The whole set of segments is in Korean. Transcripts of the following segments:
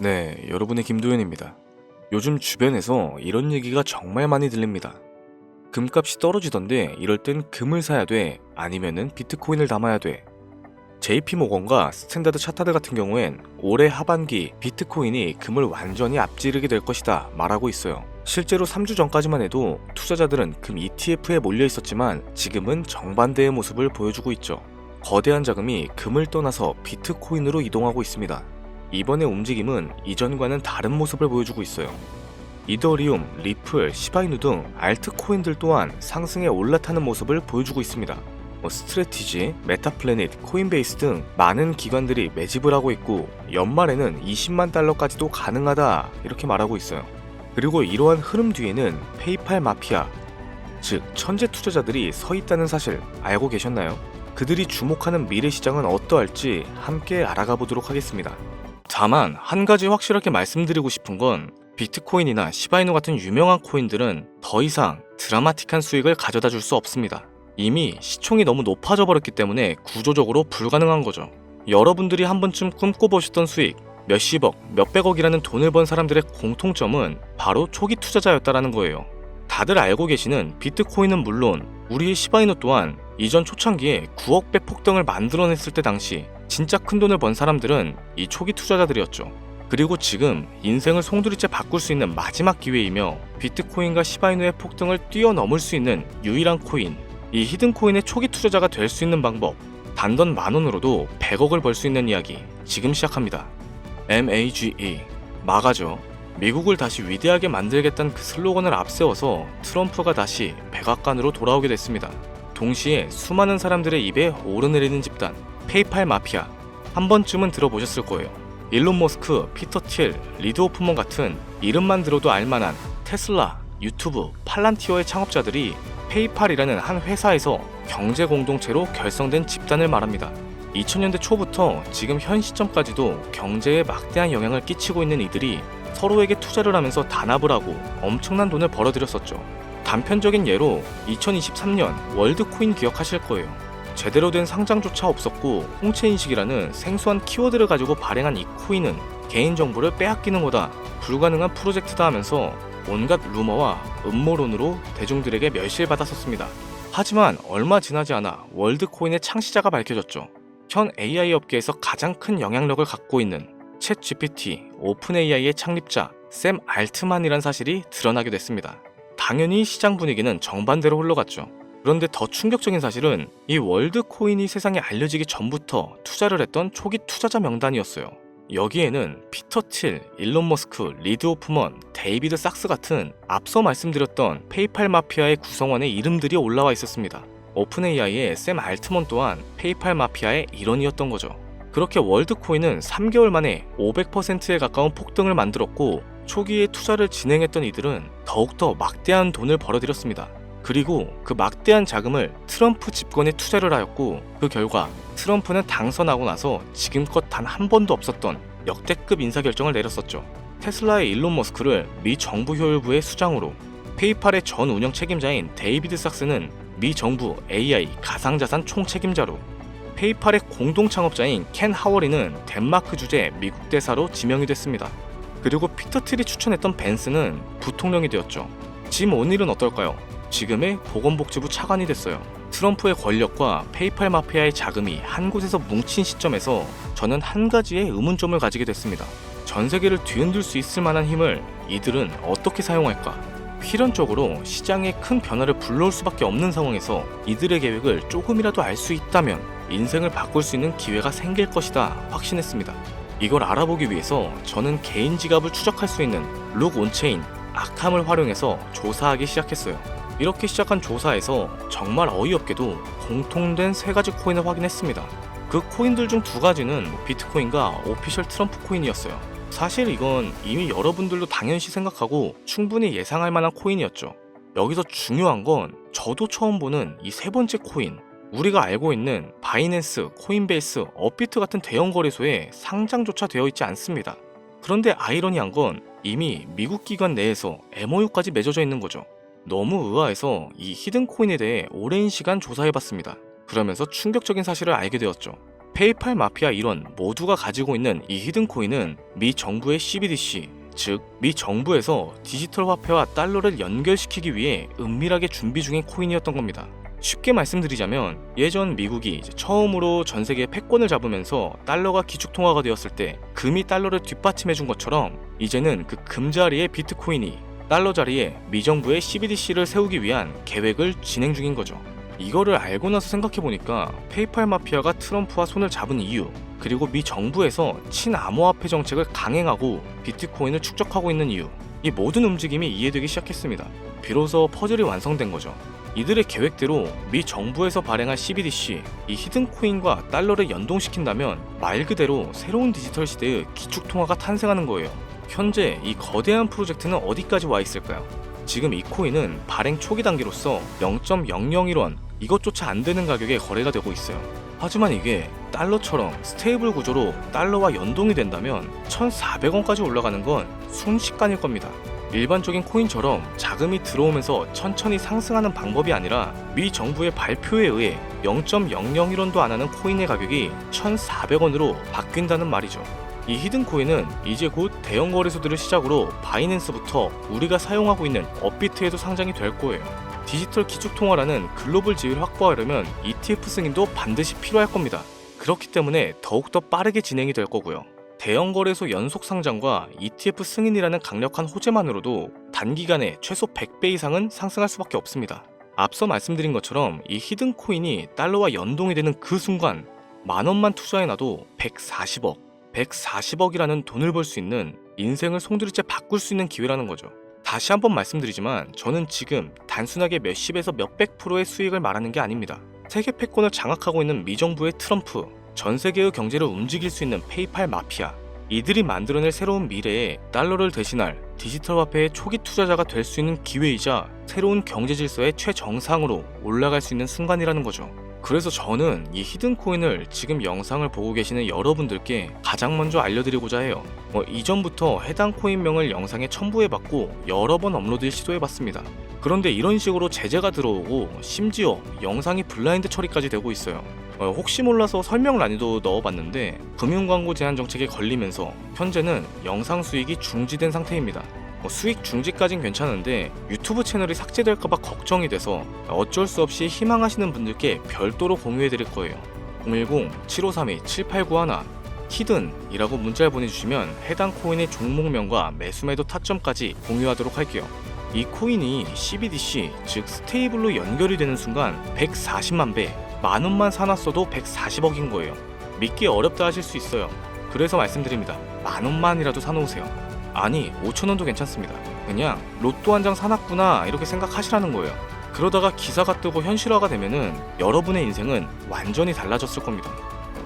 네, 여러분의 김도현입니다. 요즘 주변에서 이런 얘기가 정말 많이 들립니다. 금값이 떨어지던데 이럴 땐 금을 사야 돼, 아니면은 비트코인을 담아야 돼. JP모건과 스탠다드 차타드 같은 경우엔 올해 하반기 비트코인이 금을 완전히 앞지르게 될 것이다 말하고 있어요. 실제로 3주 전까지만 해도 투자자들은 금 ETF에 몰려 있었지만 지금은 정반대의 모습을 보여주고 있죠. 거대한 자금이 금을 떠나서 비트코인으로 이동하고 있습니다. 이번의 움직임은 이전과는 다른 모습을 보여주고 있어요. 이더리움, 리플, 시바이누 등 알트코인들 또한 상승에 올라타는 모습을 보여주고 있습니다. 뭐 스트레티지, 메타플래닛, 코인베이스 등 많은 기관들이 매집을 하고 있고 연말에는 20만 달러까지도 가능하다 이렇게 말하고 있어요. 그리고 이러한 흐름 뒤에는 페이팔 마피아, 즉 천재 투자자들이 서 있다는 사실 알고 계셨나요? 그들이 주목하는 미래 시장은 어떠할지 함께 알아가 보도록 하겠습니다. 다만 한 가지 확실하게 말씀드리고 싶은 건 비트코인이나 시바이누 같은 유명한 코인들은 더 이상 드라마틱한 수익을 가져다 줄 수 없습니다. 이미 시총이 너무 높아져 버렸기 때문에 구조적으로 불가능한 거죠. 여러분들이 한 번쯤 꿈꿔보셨던 수익, 몇십억, 몇백억이라는 돈을 번 사람들의 공통점은 바로 초기 투자자였다라는 거예요. 다들 알고 계시는 비트코인은 물론 우리의 시바이누 또한 이전 초창기에 9억 배 폭등을 만들어냈을 때 당시 진짜 큰 돈을 번 사람들은 이 초기 투자자들이었죠. 그리고 지금 인생을 송두리째 바꿀 수 있는 마지막 기회이며 비트코인과 시바이누의 폭등을 뛰어넘을 수 있는 유일한 코인, 이 히든 코인의 초기 투자자가 될 수 있는 방법, 단돈 만 원으로도 100억을 벌 수 있는 이야기 지금 시작합니다. MAGE 마가죠. 미국을 다시 위대하게 만들겠다는 그 슬로건을 앞세워서 트럼프가 다시 백악관으로 돌아오게 됐습니다. 동시에 수많은 사람들의 입에 오르내리는 집단 페이팔 마피아 한 번쯤은 들어보셨을 거예요. 일론 머스크, 피터 틸, 리드 오프먼 같은 이름만 들어도 알만한 테슬라, 유튜브, 팔란티어의 창업자들이 페이팔이라는 한 회사에서 경제 공동체로 결성된 집단을 말합니다. 2000년대 초부터 지금 현 시점까지도 경제에 막대한 영향을 끼치고 있는 이들이 서로에게 투자를 하면서 단합을 하고 엄청난 돈을 벌어들였었죠. 단편적인 예로 2023년 월드코인 기억하실 거예요. 제대로 된 상장조차 없었고 홍채인식이라는 생소한 키워드를 가지고 발행한 이 코인은 개인정보를 빼앗기는 거다 불가능한 프로젝트다 하면서 온갖 루머와 음모론으로 대중들에게 멸시받았었습니다. 하지만 얼마 지나지 않아 월드코인의 창시자가 밝혀졌죠. 현 AI 업계에서 가장 큰 영향력을 갖고 있는 챗 GPT, 오픈 AI의 창립자 샘 알트만이란 사실이 드러나게 됐습니다. 당연히 시장 분위기는 정반대로 흘러갔죠. 그런데 더 충격적인 사실은 이 월드 코인이 세상에 알려지기 전부터 투자를 했던 초기 투자자 명단이었어요. 여기에는 피터 틸, 일론 머스크, 리드 오프먼, 데이비드 sak스 같은 앞서 말씀드렸던 페이팔 마피아의 구성원의 이름들이 올라와 있었습니다. 오픈 AI의 샘 알트먼 또한 페이팔 마피아의 일원이었던 거죠. 그렇게 월드코인은 3개월 만에 500%에 가까운 폭등을 만들었고 초기에 투자를 진행했던 이들은 더욱더 막대한 돈을 벌어들였습니다. 그리고 그 막대한 자금을 트럼프 집권에 투자를 하였고 그 결과 트럼프는 당선하고 나서 지금껏 단 한 번도 없었던 역대급 인사 결정을 내렸었죠. 테슬라의 일론 머스크를 미 정부 효율부의 수장으로 페이팔의 전 운영 책임자인 데이비드 sak스는 미 정부 AI 가상자산 총책임자로 페이팔의 공동 창업자인 켄 하워리는 덴마크 주재 미국 대사로 지명이 됐습니다. 그리고 피터 틸이 추천했던 벤스는 부통령이 되었죠. 짐 오닐은 어떨까요? 지금의 보건복지부 차관이 됐어요. 트럼프의 권력과 페이팔 마피아의 자금이 한 곳에서 뭉친 시점에서 저는 한 가지의 의문점을 가지게 됐습니다. 전 세계를 뒤흔들 수 있을 만한 힘을 이들은 어떻게 사용할까? 필연적으로 시장에 큰 변화를 불러올 수밖에 없는 상황에서 이들의 계획을 조금이라도 알 수 있다면 인생을 바꿀 수 있는 기회가 생길 것이다 확신했습니다. 이걸 알아보기 위해서 저는 개인 지갑을 추적할 수 있는 룩 온체인 아캄을 활용해서 조사하기 시작했어요. 이렇게 시작한 조사에서 정말 어이없게도 공통된 세 가지 코인을 확인했습니다. 그 코인들 중 두 가지는 비트코인과 오피셜 트럼프 코인이었어요. 사실 이건 이미 여러분들도 당연시 생각하고 충분히 예상할 만한 코인이었죠. 여기서 중요한 건 저도 처음 보는 이 세 번째 코인. 우리가 알고 있는 바이낸스, 코인베이스, 업비트 같은 대형 거래소에 상장조차 되어 있지 않습니다. 그런데 아이러니한 건 이미 미국 기관 내에서 MOU까지 맺어져 있는 거죠. 너무 의아해서 이 히든 코인에 대해 오랜 시간 조사해봤습니다. 그러면서 충격적인 사실을 알게 되었죠. 페이팔 마피아 일원 모두가 가지고 있는 이 히든 코인은 미 정부의 CBDC, 즉 미 정부에서 디지털 화폐와 달러를 연결시키기 위해 은밀하게 준비 중인 코인이었던 겁니다. 쉽게 말씀드리자면 예전 미국이 처음으로 전 세계 패권을 잡으면서 달러가 기축 통화가 되었을 때 금이 달러를 뒷받침해 준 것처럼 이제는 그 금 자리에 비트코인이 달러 자리에 미 정부의 CBDC를 세우기 위한 계획을 진행 중인 거죠. 이거를 알고 나서 생각해 보니까 페이팔 마피아가 트럼프와 손을 잡은 이유, 그리고 미 정부에서 친암호화폐 정책을 강행하고 비트코인을 축적하고 있는 이유, 이 모든 움직임이 이해되기 시작했습니다. 비로소 퍼즐이 완성된 거죠. 이들의 계획대로 미 정부에서 발행한 CBDC, 이 히든 코인과 달러를 연동시킨다면 말 그대로 새로운 디지털 시대의 기축 통화가 탄생하는 거예요. 현재 이 거대한 프로젝트는 어디까지 와 있을까요? 지금 이 코인은 발행 초기 단계로서 0.001원 이것조차 안 되는 가격에 거래가 되고 있어요. 하지만 이게 달러처럼 스테이블 구조로 달러와 연동이 된다면 1,400원까지 올라가는 건 순식간일 겁니다. 일반적인 코인처럼 자금이 들어오면서 천천히 상승하는 방법이 아니라 미 정부의 발표에 의해 0.001원도 안 하는 코인의 가격이 1,400원으로 바뀐다는 말이죠. 이 히든 코인은 이제 곧 대형 거래소들을 시작으로 바이낸스부터 우리가 사용하고 있는 업비트에도 상장이 될 거예요. 디지털 기축 통화라는 글로벌 지위를 확보하려면 ETF 승인도 반드시 필요할 겁니다. 그렇기 때문에 더욱더 빠르게 진행이 될 거고요. 대형 거래소 연속 상장과 ETF 승인이라는 강력한 호재만으로도 단기간에 최소 100배 이상은 상승할 수밖에 없습니다. 앞서 말씀드린 것처럼 이 히든 코인이 달러와 연동이 되는 그 순간 만 원만 투자해놔도 140억, 140억이라는 돈을 벌 수 있는 인생을 송두리째 바꿀 수 있는 기회라는 거죠. 다시 한번 말씀드리지만 저는 지금 단순하게 몇십에서 몇백 프로의 수익을 말하는 게 아닙니다. 세계 패권을 장악하고 있는 미정부의 트럼프, 전 세계의 경제를 움직일 수 있는 페이팔 마피아, 이들이 만들어낼 새로운 미래에 달러를 대신할 디지털 화폐의 초기 투자자가 될 수 있는 기회이자 새로운 경제 질서의 최정상으로 올라갈 수 있는 순간이라는 거죠. 그래서 저는 이 히든 코인을 지금 영상을 보고 계시는 여러분들께 가장 먼저 알려드리고자 해요. 뭐 이전부터 해당 코인명을 영상에 첨부해봤고 여러 번 업로드 시도해봤습니다. 그런데 이런 식으로 제재가 들어오고 심지어 영상이 블라인드 처리까지 되고 있어요. 어, 혹시 몰라서 설명란에도 넣어봤는데 금융광고 제한 정책에 걸리면서 현재는 영상 수익이 중지된 상태입니다. 뭐 수익 중지까진 괜찮은데 유튜브 채널이 삭제될까봐 걱정이 돼서 어쩔 수 없이 희망하시는 분들께 별도로 공유해드릴 거예요. 010-7532-7891 히든이라고 문자를 보내주시면 해당 코인의 종목명과 매수매도 타점까지 공유하도록 할게요. 이 코인이 CBDC 즉 스테이블로 연결이 되는 순간 140만 배, 만 원만 사놨어도 140억인 거예요. 믿기 어렵다 하실 수 있어요. 그래서 말씀드립니다. 만 원만이라도 사놓으세요. 아니 5천 원도 괜찮습니다. 그냥 로또 한 장 사놨구나 이렇게 생각하시라는 거예요. 그러다가 기사가 뜨고 현실화가 되면은 여러분의 인생은 완전히 달라졌을 겁니다.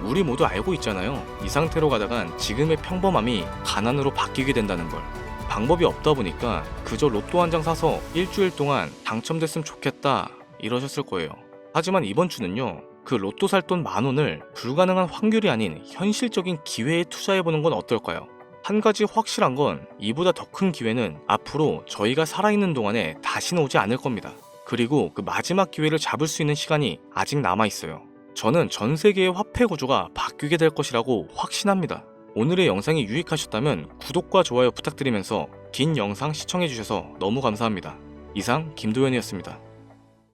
우리 모두 알고 있잖아요. 이 상태로 가다간 지금의 평범함이 가난으로 바뀌게 된다는 걸. 방법이 없다 보니까 그저 로또 한 장 사서 일주일 동안 당첨됐으면 좋겠다 이러셨을 거예요. 하지만 이번 주는요. 그 로또 살 돈 만 원을 불가능한 확률이 아닌 현실적인 기회에 투자해보는 건 어떨까요? 한 가지 확실한 건 이보다 더 큰 기회는 앞으로 저희가 살아있는 동안에 다시는 오지 않을 겁니다. 그리고 그 마지막 기회를 잡을 수 있는 시간이 아직 남아 있어요. 저는 전 세계의 화폐 구조가 바뀌게 될 것이라고 확신합니다. 오늘의 영상이 유익하셨다면 구독과 좋아요 부탁드리면서 긴 영상 시청해주셔서 너무 감사합니다. 이상 김도현이었습니다.